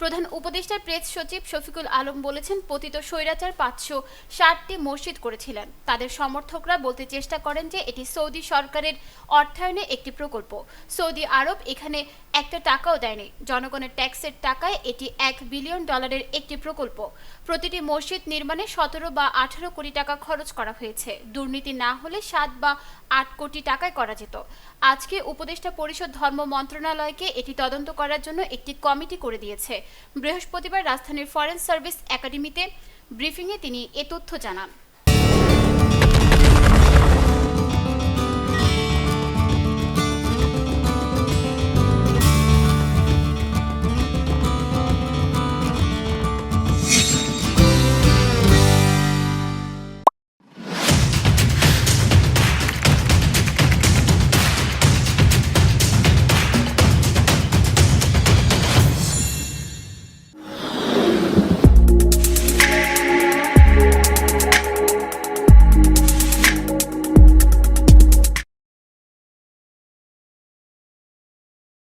প্রধান উপদেষ্টার প্রেস সচিব শফিকুল আলম বলেছেন, পতিত স্বৈরাচার পাঁচশো ষাটটি মসজিদ করেছিলেন। তাদের সমর্থকরা বলতে চেষ্টা করেন যে এটি সৌদি সরকারের অর্থায়নে একটি প্রকল্প। সৌদি আরব এখানে একটা টাকাও দেয়নি। জনগণের ট্যাক্সের টাকায় এটি এক বিলিয়ন ডলারের একটি প্রকল্প। প্রতিটি মসজিদ নির্মাণে সতেরো বা আঠারো কোটি টাকা খরচ করা হয়েছে। দুর্নীতি না হলে সাত বা আট কোটি টাকায় করা যেত। আজকে উপদেষ্টা পরিষদ ধর্ম মন্ত্রণালয়কে এটি তদন্ত করার জন্য একটি কমিটি করে দিয়েছে। বৃহস্পতিবার রাজধানীর ফরেন সার্ভিস একাডেমিতে ব্রিফিংয়ে তিনি এ তথ্য জানান।